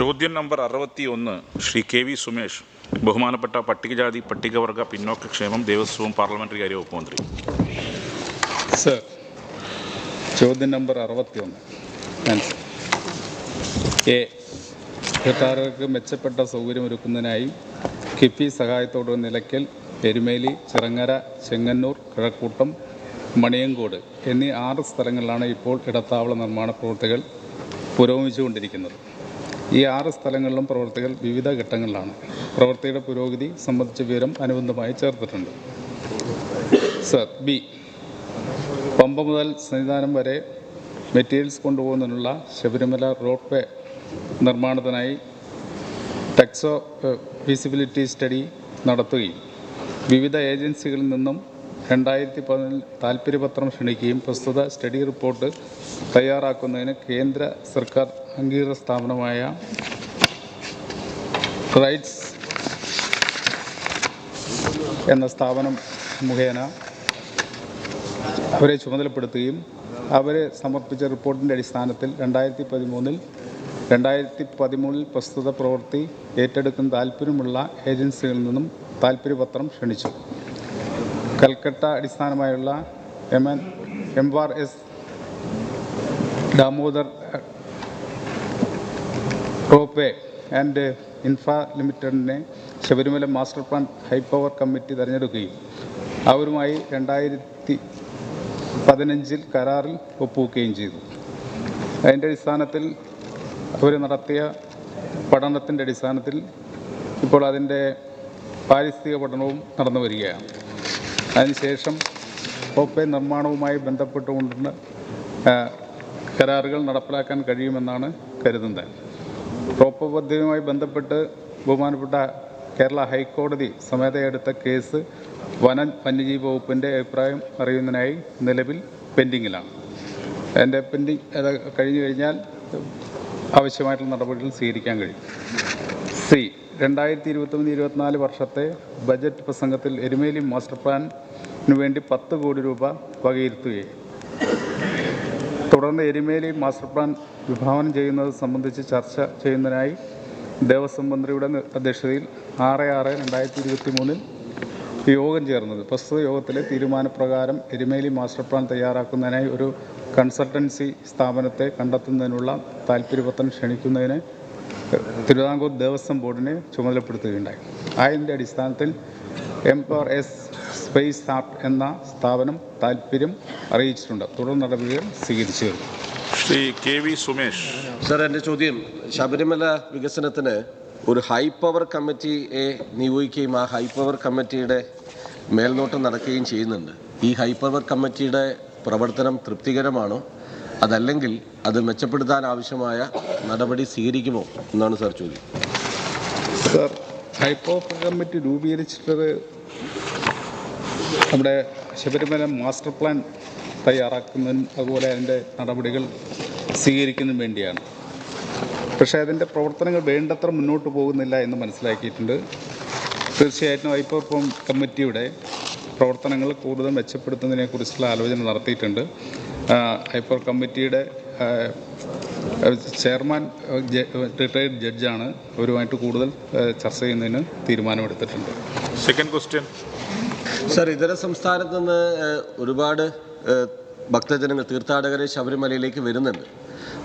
ചോദ്യം നമ്പർ അറുപത്തി ഒന്ന് ശ്രീ കെ വി സുമേഷ് ബഹുമാനപ്പെട്ട പട്ടികജാതി പട്ടികവർഗ പിന്നോക്കക്ഷേമം ദേവസ്വവും പാർലമെന്ററി കാര്യ വകുപ്പ് മന്ത്രി. സർ ചോദ്യം നമ്പർ അറുപത്തിയൊന്ന്. ഒന്ന് എ തീർത്ഥാടകർക്ക് മെച്ചപ്പെട്ട സൗകര്യമൊരുക്കുന്നതിനായി കിഫി സഹായത്തോടെ നിലയ്ക്കൽ എരുമേലി ചിറങ്ങര ചെങ്ങന്നൂർ കിഴക്കൂട്ടം മണിയങ്കോട് എന്നീ ആറ് സ്ഥലങ്ങളിലാണ് ഇപ്പോൾ ഇടത്താവള നിർമ്മാണ പ്രവൃത്തികൾ പുരോഗമിച്ചുകൊണ്ടിരിക്കുന്നത്. ഈ ആറ് സ്ഥലങ്ങളിലും പ്രവർത്തികൾ വിവിധ ഘട്ടങ്ങളിലാണ്. പ്രവൃത്തിയുടെ പുരോഗതി സംബന്ധിച്ച വിവരം അനുബന്ധമായി ചേർത്തിട്ടുണ്ട്. Sir B. പമ്പ മുതൽ സന്നിധാനം വരെ മെറ്റീരിയൽസ് കൊണ്ടുപോകുന്നതിനുള്ള ശബരിമല റോഡ് വേ നിർമ്മാണത്തിനായി ടെക്സോ ഫീസിബിലിറ്റി സ്റ്റഡി നടത്തുകയും വിവിധ ഏജൻസികളിൽ നിന്നും രണ്ടായിരത്തി പതിനിൽ താൽപ്പര്യപത്രം ക്ഷണിക്കുകയും പ്രസ്തുത സ്റ്റഡി റിപ്പോർട്ട് തയ്യാറാക്കുന്നതിന് കേന്ദ്ര സർക്കാർ അംഗീകൃത സ്ഥാപനമായ റൈറ്റ്സ് എന്ന സ്ഥാപനം മുഖേന അവരെ ചുമതലപ്പെടുത്തുകയും അവരെ സമർപ്പിച്ച റിപ്പോർട്ടിന്റെ അടിസ്ഥാനത്തിൽ രണ്ടായിരത്തി പതിമൂന്നിൽ രണ്ടായിരത്തി പതിമൂന്നിൽ പ്രസ്തുത പ്രവൃത്തി ഏറ്റെടുക്കുന്ന താല്പര്യമുള്ള ഏജൻസികളിൽ നിന്നും താല്പര്യപത്രം ക്ഷണിച്ചു. Calcutta അടിസ്ഥാനമായുള്ള M N M R S Damodar ropeway and infra ലിമിറ്റഡിനെ Sabarimala master plan high power committee തിരഞ്ഞെടുക്കുകയും അവരുമായി രണ്ടായിരത്തി പതിനഞ്ചിൽ കരാറിൽ ഒപ്പുവെക്കുകയും ചെയ്തു. അതിന്റെ അടിസ്ഥാനത്തിൽ അവർ നടത്തിയ പഠനത്തിന്റെ അടിസ്ഥാനത്തിൽ ഇപ്പോൾ അതിന്റെ പാരിസ്ഥിതിക പഠനവും നടന്നു വരികയാണ്. അതിനുശേഷം റോപ്പ് നിർമ്മാണവുമായി ബന്ധപ്പെട്ടുകൊണ്ടുള്ള കരാറുകൾ നടപ്പിലാക്കാൻ കഴിയുമെന്നാണ് കരുതുന്നത്. റോപ്പ് പദ്ധതിയുമായി ബന്ധപ്പെട്ട് ബഹുമാനപ്പെട്ട കേരള ഹൈക്കോടതി സ്വമേധയെടുത്ത കേസ് വന വന്യജീവി വകുപ്പിന്റെ അഭിപ്രായം അറിയുന്നതിനായി നിലവിൽ പെൻഡിങ്ങിലാണ്. എന്റെ പെൻഡിങ് അത് കഴിഞ്ഞു കഴിഞ്ഞാൽ ആവശ്യമായിട്ടുള്ള നടപടികൾ സ്വീകരിക്കാൻ കഴിയും. സി രണ്ടായിരത്തി ഇരുപത്തൊന്ന് ഇരുപത്തിനാല് വർഷത്തെ ബജറ്റ് പ്രസംഗത്തിൽ എരുമേലി മാസ്റ്റർ പ്ലാനിന് വേണ്ടി പത്ത് കോടി രൂപ വകയിരുത്തുകയും തുടർന്ന് എരുമേലി മാസ്റ്റർ പ്ലാൻ വിഭാവനം ചെയ്യുന്നത് സംബന്ധിച്ച് ചർച്ച ചെയ്യുന്നതിനായി ദേവസ്വം മന്ത്രിയുടെ അധ്യക്ഷതയിൽ ആറ് ആറ് രണ്ടായിരത്തി ഇരുപത്തി മൂന്നിൽ യോഗം ചേർന്നത്. പ്രസ്തുത യോഗത്തിലെ തീരുമാനപ്രകാരം എരുമേലി മാസ്റ്റർ പ്ലാൻ തയ്യാറാക്കുന്നതിനായി ഒരു കൺസൾട്ടൻസി സ്ഥാപനത്തെ കണ്ടെത്തുന്നതിനുള്ള താല്പര്യപത്രം ക്ഷണിക്കുന്നതിന് തിരുവിതാംകൂർ ദേവസ്വം ബോർഡിനെ ചുമതലപ്പെടുത്തുകയുണ്ടായി. അതിന്റെ അടിസ്ഥാനത്തിൽ M power S space art എന്ന സ്ഥാപനം താല്പര്യം അറിയിച്ചിട്ടുണ്ട്. തുടർ നടപടികൾ സ്വീകരിച്ചു വരുന്നു Shri K V Sumesh. Sir എന്റെ ചോദ്യം. ശബരിമല വികസനത്തിന് ഒരു ഹൈ പവർ കമ്മിറ്റിയെ നിയോഗിക്കുകയും ആ ഹൈ പവർ കമ്മിറ്റിയുടെ മേൽനോട്ടം നടക്കുകയും ചെയ്യുന്നുണ്ട്. ഈ ഹൈ പവർ കമ്മിറ്റിയുടെ പ്രവർത്തനം തൃപ്തികരമാണോ? അതല്ലെങ്കിൽ അത് മെച്ചപ്പെടുത്താൻ ആവശ്യമായ നടപടി സ്വീകരിക്കുമോ എന്നാണ് സർ ചോദ്യം. സർ പവർ കമ്മിറ്റി രൂപീകരിച്ചിട്ടത് നമ്മുടെ ശബരിമല മാസ്റ്റർ പ്ലാൻ തയ്യാറാക്കുന്നതിനും അതുപോലെ അതിന്റെ നടപടികൾ സ്വീകരിക്കുന്നതിനും വേണ്ടിയാണ്. പക്ഷേ അതിന്റെ പ്രവർത്തനങ്ങൾ വേണ്ടത്ര മുന്നോട്ട് പോകുന്നില്ല എന്ന് മനസ്സിലാക്കിയിട്ടുണ്ട്. തീർച്ചയായിട്ടും ഹൈപ്പോ കമ്മിറ്റിയുടെ പ്രവർത്തനങ്ങൾ കൂടുതൽ മെച്ചപ്പെടുത്തുന്നതിനെക്കുറിച്ചുള്ള ആലോചന നടത്തിയിട്ടുണ്ട്. ഹൈപ്പർ കമ്മിറ്റിയുടെ ചെയർമാൻ റിട്ടയർഡ് ജഡ്ജാണ് അവരുമായിട്ട് കൂടുതൽ ചർച്ച ചെയ്യുന്നതിന് തീരുമാനമെടുത്തിട്ടുണ്ട്. സെക്കൻഡ് ക്വസ്റ്റ്യൻ സർ ഇതര സംസ്ഥാനത്ത് നിന്ന് ഒരുപാട് ഭക്തജനങ്ങൾ തീർത്ഥാടകരെ ശബരിമലയിലേക്ക് വരുന്നുണ്ട്.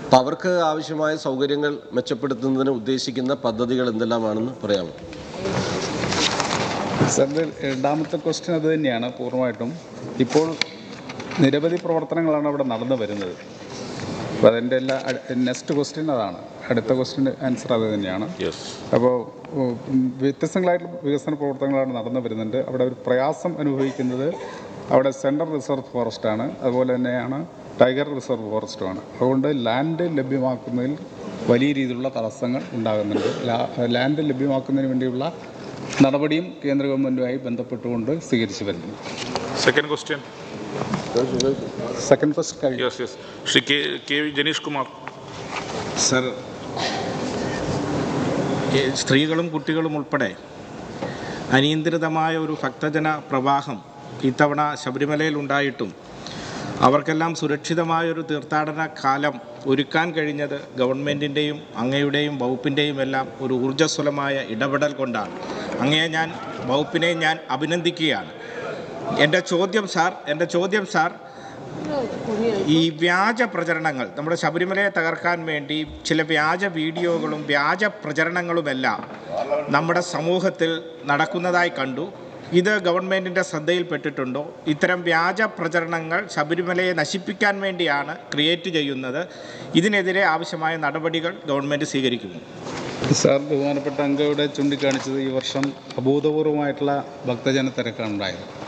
അപ്പോൾ അവർക്ക് ആവശ്യമായ സൗകര്യങ്ങൾ മെച്ചപ്പെടുത്തുന്നതിന് ഉദ്ദേശിക്കുന്ന പദ്ധതികൾ എന്തെല്ലാമാണെന്ന് പറയാമോ? സാറിന്റെ രണ്ടാമത്തെ ക്വസ്റ്റ്യൻ അത് തന്നെയാണ് പൂർണമായിട്ടും. ഇപ്പോൾ നിരവധി പ്രവർത്തനങ്ങളാണ് അവിടെ നടന്നു വരുന്നത്. അപ്പോൾ അതിന്റെ എല്ലാ നെക്സ്റ്റ് ക്വസ്റ്റ്യൻ അതാണ്. അടുത്ത ക്വസ്റ്റ്യൻ ആൻസർ അത് തന്നെയാണ്. യെസ് അപ്പോൾ വ്യത്യസ്തങ്ങളായിട്ടുള്ള വികസന പ്രവർത്തനങ്ങളാണ് നടന്നു വരുന്നുണ്ട്. അവിടെ ഒരു പ്രയാസം അനുഭവിക്കുന്നത് അവിടെ സെൻട്രൽ റിസർവ് ഫോറസ്റ്റാണ് അതുപോലെ തന്നെയാണ് ടൈഗർ റിസർവ് ഫോറസ്റ്റുമാണ് അതുകൊണ്ട് ലാൻഡ് ലഭ്യമാക്കുന്നതിൽ വലിയ രീതിയിലുള്ള തടസ്സങ്ങൾ ഉണ്ടാകുന്നുണ്ട്. ലാൻഡ് ലഭ്യമാക്കുന്നതിന് വേണ്ടിയുള്ള നടപടിയും കേന്ദ്ര ഗവൺമെന്റുമായി ബന്ധപ്പെട്ടുകൊണ്ട് സ്വീകരിച്ചു വരുന്നു second question second first yes yes Shri K K V Janeesh Kumar sir സ്ത്രീകളും കുട്ടികളും ഉൾപ്പെടെ അനിയന്ത്രിതമായ ഒരു ഭക്തജന പ്രവാഹം ഇത്തവണ ശബരിമലയിൽ ഉണ്ടായിട്ടും അവർക്കെല്ലാം സുരക്ഷിതമായൊരു തീർത്ഥാടന കാലം ഒരുക്കാൻ കഴിഞ്ഞത് ഗവൺമെന്റിന്റെയും അങ്ങയുടെയും വകുപ്പിന്റെയും എല്ലാം ഒരു ഊർജസ്വലമായ ഇടപെടൽ കൊണ്ടാണ്. അങ്ങയെ ഞാൻ വകുപ്പിനെ ഞാൻ അഭിനന്ദിക്കുകയാണ്. എന്റെ ചോദ്യം സാർ എന്റെ ചോദ്യം സാർ. ഈ വ്യാജ പ്രചരണങ്ങൾ നമ്മുടെ ശബരിമലയെ തകർക്കാൻ വേണ്ടി ചില വ്യാജ വീഡിയോകളും വ്യാജ പ്രചരണങ്ങളുമെല്ലാം നമ്മുടെ സമൂഹത്തിൽ നടക്കുന്നതായി കണ്ടു. ഇത് ഗവൺമെന്റിന്റെ ശ്രദ്ധയിൽപ്പെട്ടിട്ടുണ്ടോ? ഇത്തരം വ്യാജ പ്രചരണങ്ങൾ ശബരിമലയെ നശിപ്പിക്കാൻ വേണ്ടിയാണ് ക്രിയേറ്റ് ചെയ്യുന്നത്. ഇതിനെതിരെ ആവശ്യമായ നടപടികൾ ഗവൺമെന്റ് സ്വീകരിക്കുന്നു. സാർ ബഹുമാനപ്പെട്ട അംഗയുടെ ചൂണ്ടിക്കാണിച്ചത് ഈ വർഷം അഭൂതപൂർവമായിട്ടുള്ള ഭക്തജന തിരക്കാണ് ഉണ്ടായത്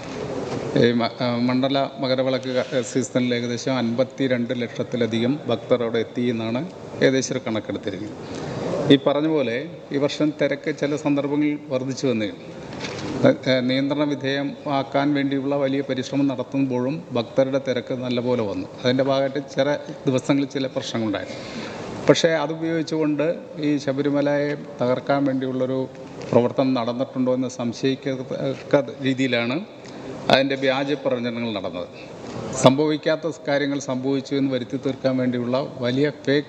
മണ്ഡല മകരവിളക്ക് സീസണിൽ ഏകദേശം അൻപത്തി രണ്ട് ലക്ഷത്തിലധികം ഭക്തർ അവിടെ എത്തി എന്നാണ് ഏകദേശം കണക്കെടുത്തിരിക്കുന്നത്. ഈ പറഞ്ഞ പോലെ ഈ വർഷം തിരക്ക് ചില സന്ദർഭങ്ങളിൽ വർദ്ധിച്ചു ഏഹ് നിയന്ത്രണ വിധേയമാക്കാൻ വേണ്ടിയുള്ള വലിയ പരിശ്രമം നടത്തുമ്പോഴും ഭക്തരുടെ തിരക്ക് നല്ലപോലെ വന്നു. അതിന്റെ ഭാഗമായിട്ട് ചില ദിവസങ്ങളിൽ ചില പ്രശ്നങ്ങളുണ്ടായിരുന്നു പക്ഷേ അതുപയോഗിച്ചുകൊണ്ട് ഈ ശബരിമലയെ തകർക്കാൻ വേണ്ടിയുള്ളൊരു പ്രവർത്തനം നടന്നിട്ടുണ്ടോ എന്ന് സംശയിക്കത്തക്ക രീതിയിലാണ് അതിന്റെ വ്യാജ പ്രചരണങ്ങൾ നടന്നത്. സംഭവിക്കാത്ത കാര്യങ്ങൾ സംഭവിച്ചു എന്ന് വരുത്തി തീർക്കാൻ വേണ്ടിയുള്ള വലിയ ഫേക്ക്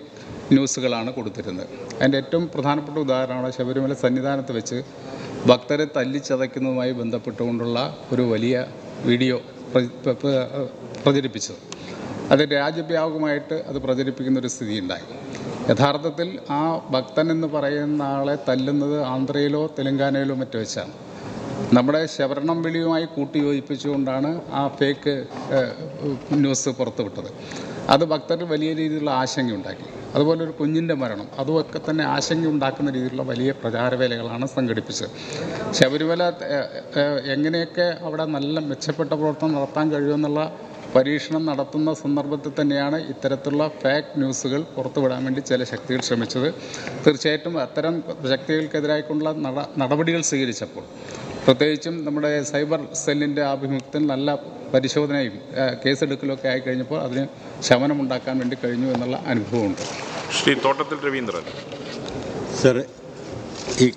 ന്യൂസുകളാണ് കൊടുത്തിരുന്നത്. അതിന്റെ ഏറ്റവും പ്രധാനപ്പെട്ട ഉദാഹരണമാണ് ശബരിമല സന്നിധാനത്ത് വെച്ച് ഭക്തരെ തല്ലിച്ചതയ്ക്കുന്നതുമായി ബന്ധപ്പെട്ടുകൊണ്ടുള്ള ഒരു വലിയ വീഡിയോ പ്ര- പ്ര- പ്ര- പ്രചരിപ്പിച്ചത്. അത് രാജ്യവ്യാപകമായിട്ട് അത് പ്രചരിപ്പിക്കുന്ന ഒരു സ്ഥിതി ഉണ്ടായി യഥാർത്ഥത്തിൽ ആ ഭക്തൻ എന്ന് പറയുന്ന ആളെ തല്ലുന്നത് ആന്ധ്രയിലോ തെലങ്കാനയിലോ മറ്റോ വെച്ചാണ്. നമ്മുടെ ശവരണം വിളിയുമായി കൂട്ടിയോജിപ്പിച്ചുകൊണ്ടാണ് ആ ഫേക്ക് ന്യൂസ് പുറത്തുവിട്ടത്. അത് ഭക്തർ വലിയ രീതിയിലുള്ള ആശങ്കയുണ്ടാക്കി. അതുപോലെ ഒരു കുഞ്ഞിന്റെ മരണം അതുമൊക്കെ തന്നെ ആശങ്ക ഉണ്ടാക്കുന്ന രീതിയിലുള്ള വലിയ പ്രചാരവേലകളാണ് സംഘടിപ്പിച്ചത്. ശബരിമല എങ്ങനെയൊക്കെ അവിടെ നല്ല മെച്ചപ്പെട്ട പ്രവർത്തനം നടത്താൻ കഴിയുമെന്നുള്ള പരീക്ഷണം നടത്തുന്ന സന്ദർഭത്തിൽ തന്നെയാണ് ഇത്തരത്തിലുള്ള ഫേക്ക് ന്യൂസുകൾ പുറത്തുവിടാൻ വേണ്ടി ചില ശക്തികൾ ശ്രമിച്ചത്. തീർച്ചയായിട്ടും അത്തരം ശക്തികൾക്കെതിരായിക്കൊണ്ടുള്ള നട നടപടികൾ സ്വീകരിച്ചപ്പോൾ പ്രത്യേകിച്ചും നമ്മുടെ സൈബർ സെല്ലിന്റെ ആഭിമുഖ്യത്തിൽ നല്ല പരിശോധനയും കേസെടുക്കലൊക്കെ ആയിക്കഴിഞ്ഞപ്പോൾ അതിന് ശമനമുണ്ടാക്കാൻ വേണ്ടി കഴിഞ്ഞു എന്നുള്ള അനുഭവമുണ്ട്. ശ്രീ തോട്ടത്തിൽ രവീന്ദ്രൻ. സർ ഈ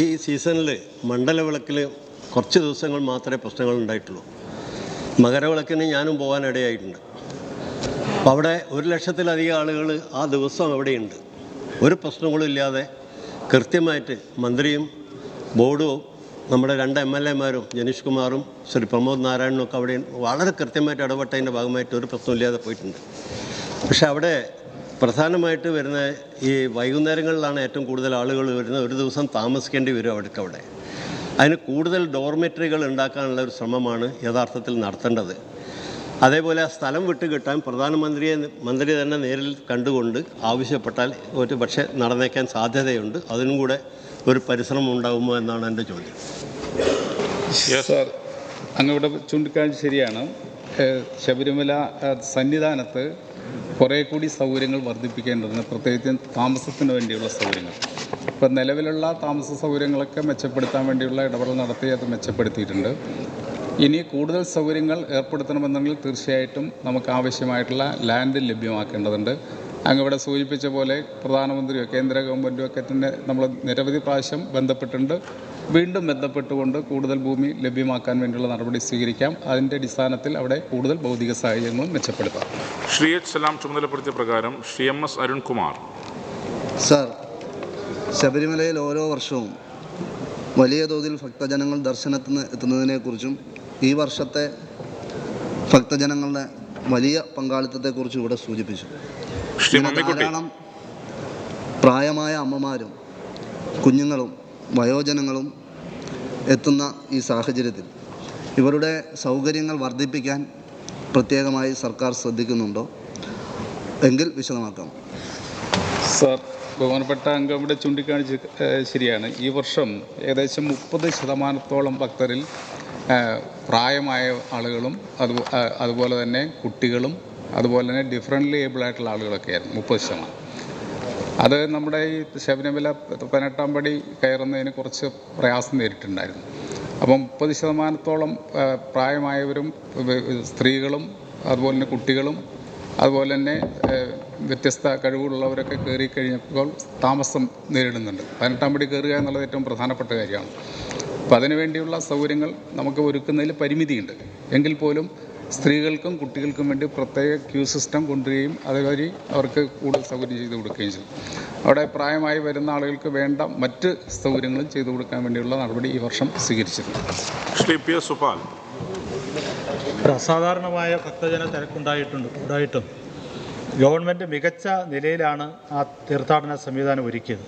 ഈ സീസണിൽ മണ്ഡലവിളക്കിൽ കുറച്ച് ദിവസങ്ങൾ മാത്രമേ പ്രശ്നങ്ങൾ ഉണ്ടായിട്ടുള്ളൂ. മകരവിളക്കിന് ഞാനും പോകാനിടയായിട്ടുണ്ട്. അപ്പോൾ അവിടെ ഒരു ലക്ഷത്തിലധികം ആളുകൾ ആ ദിവസം അവിടെയുണ്ട്. ഒരു പ്രശ്നങ്ങളും ഇല്ലാതെ കൃത്യമായിട്ട് മന്ത്രിയും ബോർഡും നമ്മുടെ രണ്ട് എം എൽ എമാരും ജനീഷ് കുമാറും ശ്രീ പ്രമോദ് നാരായണനും ഒക്കെ അവിടെ വളരെ കൃത്യമായിട്ട് ഇടപെട്ടതിന്റെ ഭാഗമായിട്ട് ഒരു പ്രശ്നമില്ലാതെ പോയിട്ടുണ്ട്. പക്ഷേ അവിടെ പ്രധാനമായിട്ട് വരുന്ന ഈ വൈകുന്നേരങ്ങളിലാണ് ഏറ്റവും കൂടുതൽ ആളുകൾ വരുന്നത്. ഒരു ദിവസം താമസിക്കേണ്ടി വരും അവിടേക്ക് അവിടെ. അതിന് കൂടുതൽ ഡോർമെറ്ററികൾ ഉണ്ടാക്കാനുള്ള ഒരു ശ്രമമാണ് യഥാർത്ഥത്തിൽ നടത്തേണ്ടത്. അതേപോലെ ആ സ്ഥലം വിട്ട് കിട്ടാൻ പ്രധാനമന്ത്രിയെ മന്ത്രി തന്നെ നേരിൽ കണ്ടുകൊണ്ട് ആവശ്യപ്പെട്ടാൽ ഒരു പക്ഷേ നടന്നേക്കാൻ സാധ്യതയുണ്ട്. അതിനും കൂടെ ഒരു പരിശ്രമം ഉണ്ടാകുമോ എന്നാണ് എന്റെ ചോദ്യം. സാർ ഇവിടെ ചൂണ്ടിക്കാഴ്ച ശരിയാണ്. ശബരിമല സന്നിധാനത്ത് കുറേ കൂടി സൗകര്യങ്ങൾ വർദ്ധിപ്പിക്കേണ്ടതുണ്ട്. പ്രത്യേകിച്ച് താമസത്തിന് വേണ്ടിയുള്ള സൗകര്യങ്ങൾ. ഇപ്പം നിലവിലുള്ള താമസ സൗകര്യങ്ങളൊക്കെ മെച്ചപ്പെടുത്താൻ വേണ്ടിയുള്ള ഇടപെടൽ നടത്തി അത് മെച്ചപ്പെടുത്തിയിട്ടുണ്ട്. ഇനി കൂടുതൽ സൗകര്യങ്ങൾ ഏർപ്പെടുത്തണമെന്നുണ്ടെങ്കിൽ തീർച്ചയായിട്ടും നമുക്ക് ആവശ്യമായിട്ടുള്ള ലാൻഡ് ലഭ്യമാക്കേണ്ടതുണ്ട്. അങ്ങ് ഇവിടെ സൂചിപ്പിച്ച പോലെ പ്രധാനമന്ത്രിയോ കേന്ദ്ര ഗവൺമെന്റോ ഒക്കെ തന്നെ നമ്മൾ നിരവധി പ്രാവശ്യം ബന്ധപ്പെട്ടിട്ടുണ്ട്. വീണ്ടും ബന്ധപ്പെട്ടുകൊണ്ട് കൂടുതൽ ഭൂമി ലഭ്യമാക്കാൻ വേണ്ടിയുള്ള നടപടി സ്വീകരിക്കാം. അതിന്റെ അടിസ്ഥാനത്തിൽ അവിടെ കൂടുതൽ ഭൗതിക സാഹചര്യങ്ങളും മെച്ചപ്പെടുത്താം. ശ്രീ എച്ച് സലാം ചുമതലപ്പെടുത്തിയ പ്രകാരം Shri M S Arunkumar. Sir ശബരിമലയിൽ ഓരോ വർഷവും വലിയ തോതിൽ ഭക്തജനങ്ങൾ ദർശനത്തിന് എത്തുന്നതിനെക്കുറിച്ചും ഈ വർഷത്തെ ഭക്തജനങ്ങളുടെ വലിയ പങ്കാളിത്തത്തെക്കുറിച്ചും ഇവിടെ സൂചിപ്പിച്ചു. ധാരാളം പ്രായമായ അമ്മമാരും കുഞ്ഞുങ്ങളും വയോജനങ്ങളും എത്തുന്ന ഈ സാഹചര്യത്തിൽ ഇവരുടെ സൗകര്യങ്ങൾ വർദ്ധിപ്പിക്കാൻ പ്രത്യേകമായി സർക്കാർ ശ്രദ്ധിക്കുന്നുണ്ടോ? എങ്കിൽ വിശദമാക്കാം. സാർ ബഹുമാനപ്പെട്ട അംഗം ഇവിടെ ചൂണ്ടിക്കാണിച്ച് ശരിയാണ്. ഈ വർഷം ഏകദേശം മുപ്പത് ശതമാനത്തോളം ഭക്തരിൽ പ്രായമായ ആളുകളും അത് അതുപോലെ തന്നെ കുട്ടികളും അതുപോലെ തന്നെ ഡിഫറന്റ്ലി ഏബിൾ ആയിട്ടുള്ള ആളുകളൊക്കെ ആയിരുന്നു മുപ്പത് ശതമാനം. അത് നമ്മുടെ ഈ ശബരിമല പതിനെട്ടാം പടി കയറുന്നതിന് കുറച്ച് പ്രയാസം നേരിട്ടുണ്ടായിരുന്നു അപ്പം മുപ്പത് ശതമാനത്തോളം പ്രായമായവരും സ്ത്രീകളും അതുപോലെ തന്നെ കുട്ടികളും അതുപോലെ തന്നെ വ്യത്യസ്ത കഴിവുള്ളവരൊക്കെ കയറി കഴിഞ്ഞപ്പോൾ താമസം നേരിടുന്നുണ്ട്. പതിനെട്ടാം പടി കയറുക എന്നുള്ളത് ഏറ്റവും പ്രധാനപ്പെട്ട കാര്യമാണ്. അപ്പം അതിനുവേണ്ടിയുള്ള സൗകര്യങ്ങൾ നമുക്ക് ഒരുക്കുന്നതിൽ പരിമിതിയുണ്ട്. എങ്കിൽ പോലും സ്ത്രീകൾക്കും കുട്ടികൾക്കും വേണ്ടി പ്രത്യേക ക്യൂ സിസ്റ്റം കൊണ്ടുവരികയും അതുവഴി അവർക്ക് കൂടുതൽ സൗകര്യം ചെയ്തു കൊടുക്കുകയും ചെയ്തു. അവിടെ പ്രായമായി വരുന്ന ആളുകൾക്ക് വേണ്ട മറ്റ് സൗകര്യങ്ങളും ചെയ്തു കൊടുക്കാൻ വേണ്ടിയുള്ള നടപടി ഈ വർഷം സ്വീകരിച്ചിട്ടുണ്ട് ശ്രീ പി എസ് സുപാൽ ഒരു അസാധാരണമായ ഭക്തജന തിരക്കുണ്ടായിട്ടുണ്ട്. ഉണ്ടായിട്ടും ഗവൺമെന്റ് മികച്ച നിലയിലാണ് ആ തീർത്ഥാടന സംവിധാനം ഒരുക്കിയത്.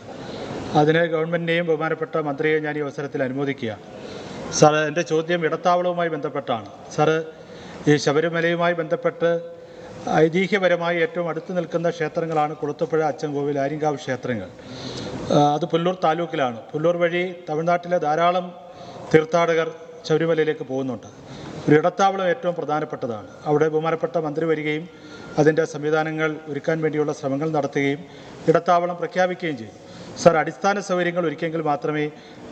അതിന് ഗവൺമെന്റിനെയും ബഹുമാനപ്പെട്ട മന്ത്രിയെ ഞാൻ ഈ അവസരത്തിൽ അനുമോദിക്കുകയാണ്. സാർ എന്റെ ചോദ്യം ഇടത്താവളവുമായി ബന്ധപ്പെട്ടാണ്. സാറ് ഈ ശബരിമലയുമായി ബന്ധപ്പെട്ട് ഐതിഹ്യപരമായി ഏറ്റവും അടുത്ത് നിൽക്കുന്ന ക്ഷേത്രങ്ങളാണ് കുളത്തുപുഴ അച്ചൻകോവിൽ ആര്യങ്കാവ് ക്ഷേത്രങ്ങൾ. അത് പുല്ലൂർ താലൂക്കിലാണ്. പുല്ലൂർ വഴി തമിഴ്നാട്ടിലെ ധാരാളം തീർത്ഥാടകർ ശബരിമലയിലേക്ക് പോകുന്നുണ്ട്. ഒരു ഇടത്താവളം ഏറ്റവും പ്രധാനപ്പെട്ടതാണ്. അവിടെ ബഹുമാനപ്പെട്ട മന്ത്രി വരികയും അതിന്റെ സംവിധാനങ്ങൾ ഒരുക്കാൻ വേണ്ടിയുള്ള ശ്രമങ്ങൾ നടത്തുകയും ഇടത്താവളം പ്രഖ്യാപിക്കുകയും ചെയ്തു. സാർ അടിസ്ഥാന സൗകര്യങ്ങൾ ഒരുക്കിയെങ്കിൽ മാത്രമേ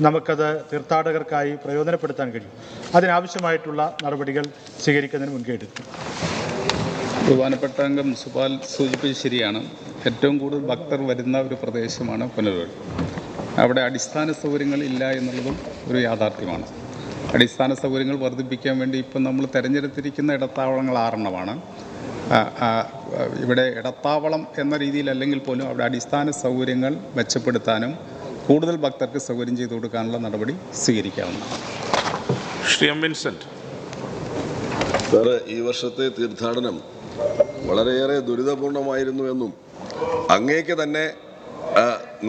നമുക്കത് തീർത്ഥാടകർക്കായി പ്രയോജനപ്പെടുത്താൻ കഴിയൂ. അതിനാവശ്യമായിട്ടുള്ള നടപടികൾ സ്വീകരിക്കുന്നതിന് മുൻകൈ പ്രധാനപ്പെട്ട അംഗം സുപാൽ സൂചിപ്പിച്ചത് ശരിയാണ്. ഏറ്റവും കൂടുതൽ ഭക്തർ വരുന്ന ഒരു പ്രദേശമാണ് പുനലൂർ. അവിടെ അടിസ്ഥാന സൗകര്യങ്ങൾ ഇല്ല എന്നുള്ളതും ഒരു യാഥാർത്ഥ്യമാണ്. അടിസ്ഥാന സൗകര്യങ്ങൾ വർദ്ധിപ്പിക്കാൻ വേണ്ടി ഇപ്പം നമ്മൾ തിരഞ്ഞെടുത്തിരിക്കുന്ന ഇടത്താവളങ്ങൾ ആറെണ്ണമാണ്. ഇവിടെ ഇടത്താവളം എന്ന രീതിയിൽ അല്ലെങ്കിൽ പോലും അവിടെ അടിസ്ഥാന സൗകര്യങ്ങൾ മെച്ചപ്പെടുത്താനും കൂടുതൽ ഭക്തർക്ക് സൗകര്യം ചെയ്തു കൊടുക്കാനുള്ള നടപടി സ്വീകരിക്കാവുന്നതാണ്. Shri M Vincent. സാറ് ഈ വർഷത്തെ തീർത്ഥാടനം വളരെയേറെ ദുരിതപൂർണമായിരുന്നു എന്നും അങ്ങേക്ക് തന്നെ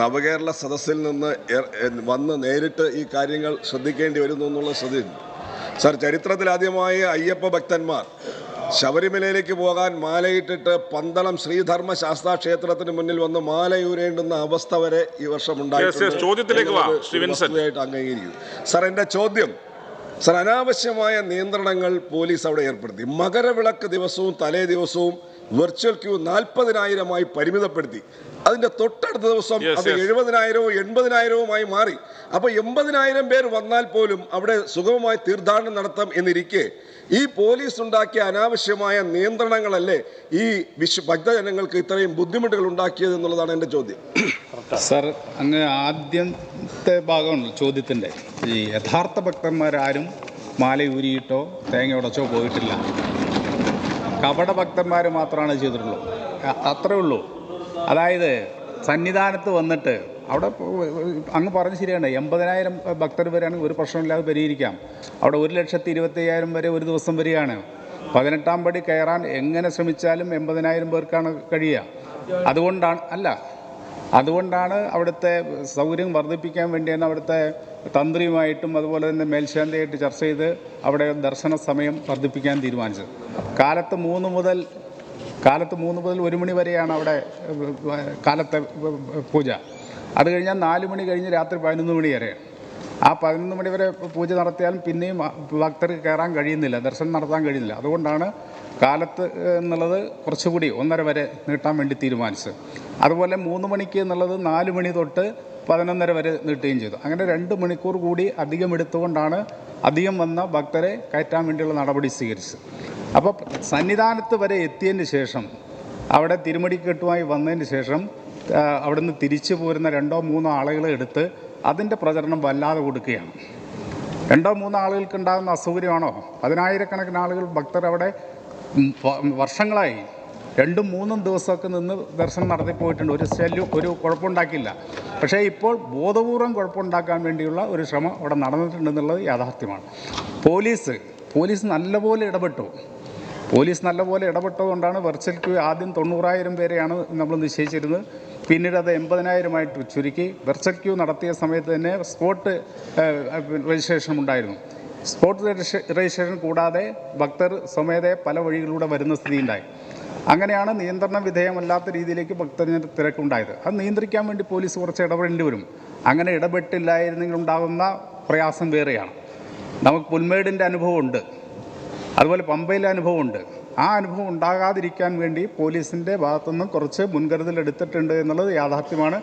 നവകേരള സദസ്സിൽ നിന്ന് വന്ന് നേരിട്ട് ഈ കാര്യങ്ങൾ ശ്രദ്ധിക്കേണ്ടി വരുന്നു എന്നുള്ള ശ്രദ്ധയുണ്ട്. സാർ ചരിത്രത്തിലാദ്യമായ അയ്യപ്പ ഭക്തന്മാർ ശബരിമലയിലേക്ക് പോകാൻ മാലയിട്ടിട്ട് പന്തളം ശ്രീധർമ്മ ശാസ്താ ക്ഷേത്രത്തിന് മുന്നിൽ വന്ന് മാലയൂരേണ്ടുന്ന അവസ്ഥ വരെ ഈ വർഷം ഉണ്ടായിട്ടുണ്ട്. അംഗീകരിക്കും സാർ എന്റെ ചോദ്യം സാർ അനാവശ്യമായ നിയന്ത്രണങ്ങൾ പോലീസ് അവിടെ ഏർപ്പെടുത്തി. മകരവിളക്ക് ദിവസവും തലേ ദിവസവും വെർച്വൽ ക്യൂ നാൽപ്പതിനായിരമായി പരിമിതപ്പെടുത്തി. അതിന്റെ തൊട്ടടുത്ത ദിവസം അത്. എഴുപതിനായിരവും എൺപതിനായിരവുമായി മാറി. അപ്പൊ എൺപതിനായിരം പേർ വന്നാൽ പോലും അവിടെ സുഗമമായി തീർത്ഥാടനം നടത്താം എന്നിരിക്കെ ഈ പോലീസ് ഉണ്ടാക്കിയ അനാവശ്യമായ നിയന്ത്രണങ്ങളല്ലേ ഈ വിശ്വ ഭക്തജനങ്ങൾക്ക് ഇത്രയും ബുദ്ധിമുട്ടുകൾ ഉണ്ടാക്കിയത് എന്നുള്ളതാണ് എന്റെ ചോദ്യം. സർ അങ്ങ് ആദ്യത്തെ ഭാഗമാണ് ചോദ്യത്തിന്റെ. ഈ യഥാർത്ഥ ഭക്തന്മാരാരും മാല ഊരിയിട്ടോ തേങ്ങ ഉടച്ചോ പോയിട്ടില്ല. കപട ഭക്തന്മാർ മാത്രമാണ് ചെയ്തിട്ടുള്ളൂ അത്രേ ഉള്ളൂ. അതായത് സന്നിധാനത്ത് വന്നിട്ട് അവിടെ അങ്ങ് പറഞ്ഞ് ശരിയാണ്. എൺപതിനായിരം ഭക്തർ വരെയാണ് ഒരു പ്രശ്നമില്ലാതെ പരിഹരിക്കാം അവിടെ ഒരു ലക്ഷത്തി ഇരുപത്തി അയ്യായിരം വരെ ഒരു ദിവസം വരികയാണ്. പതിനെട്ടാം പടി കയറാൻ എങ്ങനെ ശ്രമിച്ചാലും എൺപതിനായിരം പേർക്കാണ് കഴിയുക. അതുകൊണ്ടാണ് അല്ല അതുകൊണ്ടാണ് അവിടുത്തെ സൗകര്യം വർദ്ധിപ്പിക്കാൻ വേണ്ടിയാണ് അവിടുത്തെ തന്ത്രിയുമായിട്ടും അതുപോലെ തന്നെ മേൽശാന്തിയായിട്ട് ചർച്ച ചെയ്ത് അവിടെ ദർശന സമയം വർദ്ധിപ്പിക്കാൻ തീരുമാനിച്ചത്. കാലത്ത് മൂന്ന് മുതൽ കാലത്ത് മൂന്ന് മുതൽ ഒരു മണി വരെയാണ് അവിടെ കാലത്തെ പൂജ. അത് കഴിഞ്ഞാൽ നാല് മണി കഴിഞ്ഞ് രാത്രി പതിനൊന്ന് മണി വരെ. ആ പതിനൊന്ന് മണി വരെ പൂജ നടത്തിയാലും പിന്നെയും ഭക്തർക്ക് കയറാൻ കഴിയുന്നില്ല ദർശനം നടത്താൻ കഴിയുന്നില്ല. അതുകൊണ്ടാണ് കാലത്ത് എന്നുള്ളത് കുറച്ചുകൂടി ഒന്നര വരെ നീട്ടാൻ വേണ്ടി തീരുമാനിച്ചത്. അതുപോലെ മൂന്ന് മണിക്ക് എന്നുള്ളത് നാല് മണി തൊട്ട് പതിനൊന്നര വരെ നീട്ടുകയും ചെയ്തു. അങ്ങനെ രണ്ട് മണിക്കൂർ കൂടി അധികം എടുത്തുകൊണ്ടാണ് അധികം വന്ന ഭക്തരെ കയറ്റാൻ വേണ്ടിയുള്ള നടപടി സ്വീകരിച്ചത്. അപ്പോൾ സന്നിധാനത്ത് വരെ എത്തിയതിന് ശേഷം അവിടെ തിരുമടിക്കെട്ടുമായി വന്നതിന് ശേഷം അവിടുന്ന് തിരിച്ചു പോരുന്ന രണ്ടോ മൂന്നോ ആളുകളെ എടുത്ത് അതിന്റെ പ്രചരണം വല്ലാതെ കൊടുക്കുകയാണ്. രണ്ടോ മൂന്നോ ആളുകൾക്ക് ഉണ്ടാകുന്ന അസൗകര്യമാണോ? പതിനായിരക്കണക്കിന് ആളുകൾ ഭക്തർ അവിടെ വർഷങ്ങളായി. രണ്ടും മൂന്നും ദിവസമൊക്കെ നിന്ന് ദർശനം നടത്തി പോയിട്ടുണ്ട്. ഒരു ശല്യം ഒരു കുഴപ്പമുണ്ടാക്കില്ല പക്ഷേ ഇപ്പോൾ ബോധപൂർവം കുഴപ്പമുണ്ടാക്കാൻ വേണ്ടിയുള്ള ഒരു ശ്രമം അവിടെ നടന്നിട്ടുണ്ടെന്നുള്ളത് യാഥാർത്ഥ്യമാണ്. പോലീസ് പോലീസ് നല്ലപോലെ ഇടപെട്ടു. പോലീസ് നല്ലപോലെ ഇടപെട്ടതുകൊണ്ടാണ് വെർച്വൽ ക്യൂ ആദ്യം തൊണ്ണൂറായിരം പേരെയാണ് നമ്മൾ നിശ്ചയിച്ചിരുന്നത്. പിന്നീട് അത് എൺപതിനായിരമായിട്ട് ചുരുക്കി. വെർച്വൽ ക്യൂ നടത്തിയ സമയത്ത് തന്നെ സ്പോട്ട് രജിസ്ട്രേഷൻ ഉണ്ടായിരുന്നു. സ്പോട്ട് രജിസ്ട്രേഷൻ കൂടാതെ ഭക്തർ സ്വമേധയെ പല വഴികളിലൂടെ വരുന്ന സ്ഥിതിയുണ്ടായി. അങ്ങനെയാണ് നിയന്ത്രണ വിധേയമല്ലാത്ത രീതിയിലേക്ക് ഭക്തജന തിരക്കുണ്ടായത്. അത് നിയന്ത്രിക്കാൻ വേണ്ടി പോലീസ് കുറച്ച് ഇടപെടേണ്ടി വരും. അങ്ങനെ ഇടപെട്ടില്ലായിരുന്നെങ്കിൽ ഉണ്ടാകുന്ന പ്രയാസം വേറെയാണ്. നമുക്ക് പുൽമേടിന്റെ അനുഭവമുണ്ട്. അതുപോലെ പമ്പയിലെ അനുഭവമുണ്ട്. ആ അനുഭവം ഉണ്ടാകാതിരിക്കാൻ വേണ്ടി പോലീസിന്റെ ഭാഗത്തുനിന്ന് കുറച്ച് മുൻകരുതൽ എടുത്തിട്ടുണ്ട് എന്നുള്ളത് യാഥാർത്ഥ്യമാണ്.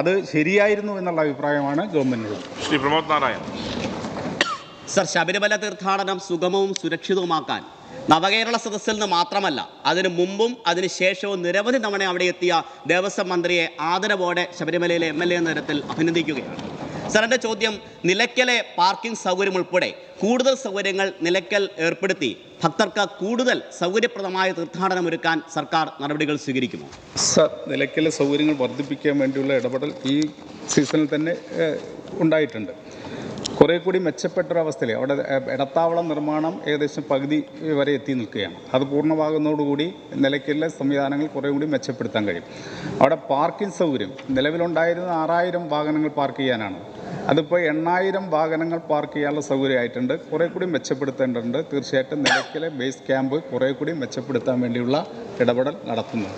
അത് ശരിയായിരുന്നു എന്നുള്ള അഭിപ്രായമാണ് ഗവൺമെന്റിനുള്ളത് ശ്രീ പ്രമോദ് നാരായൺ. സർ ശബരിമല തീർത്ഥാടനം സുഗമവും സുരക്ഷിതവുമാക്കാൻ നവകേരള സദസ്സിൽ നിന്ന് മാത്രമല്ല അതിനു മുമ്പും അതിന് ശേഷവും നിരവധി തവണ അവിടെ എത്തിയ ദേവസ്വം മന്ത്രിയെ ആദരവോടെ ശബരിമലയിലെ എം എൽ എ എന്ന തരത്തിൽ അഭിനന്ദിക്കുകയാണ്. സാർ എന്റെ ചോദ്യം നിലയ്ക്കലെ പാർക്കിംഗ് സൗകര്യം ഉൾപ്പെടെ കൂടുതൽ സൗകര്യങ്ങൾ നിലയ്ക്കൽ ഏർപ്പെടുത്തി ഭക്തർക്ക് കൂടുതൽ സൗകര്യപ്രദമായ തീർത്ഥാടനം ഒരുക്കാൻ സർക്കാർ നടപടികൾ സ്വീകരിക്കുമോ? സർ നിലയ്ക്കലെ സൗകര്യങ്ങൾ വർദ്ധിപ്പിക്കാൻ വേണ്ടിയുള്ള ഇടപെടൽ ഈ സീസണിൽ തന്നെ ഉണ്ടായിട്ടുണ്ട്. കുറേ കൂടി മെച്ചപ്പെട്ടൊരവസ്ഥയിൽ അവിടെ ഇടത്താവളം നിർമ്മാണം ഏകദേശം പകുതി വരെ എത്തി നിൽക്കുകയാണ്. അത് പൂർണമാകുന്നതോടുകൂടി നിലയ്ക്കലിലെ സംവിധാനങ്ങൾ കുറേ കൂടി മെച്ചപ്പെടുത്താൻ കഴിയും. അവിടെ പാർക്കിംഗ് സൗകര്യം നിലവിലുണ്ടായിരുന്ന ആറായിരം വാഹനങ്ങൾ പാർക്ക് ചെയ്യാനാണ്. അതിപ്പോൾ എണ്ണായിരം വാഹനങ്ങൾ പാർക്ക് ചെയ്യാനുള്ള സൗകര്യമായിട്ടുണ്ട്. കുറേ കൂടി മെച്ചപ്പെടുത്തേണ്ടതുണ്ട്. തീർച്ചയായിട്ടും നിലയ്ക്കലെ ബേസ് ക്യാമ്പ് കുറേ കൂടി മെച്ചപ്പെടുത്താൻ വേണ്ടിയുള്ള ഇടപെടൽ നടത്തുന്നു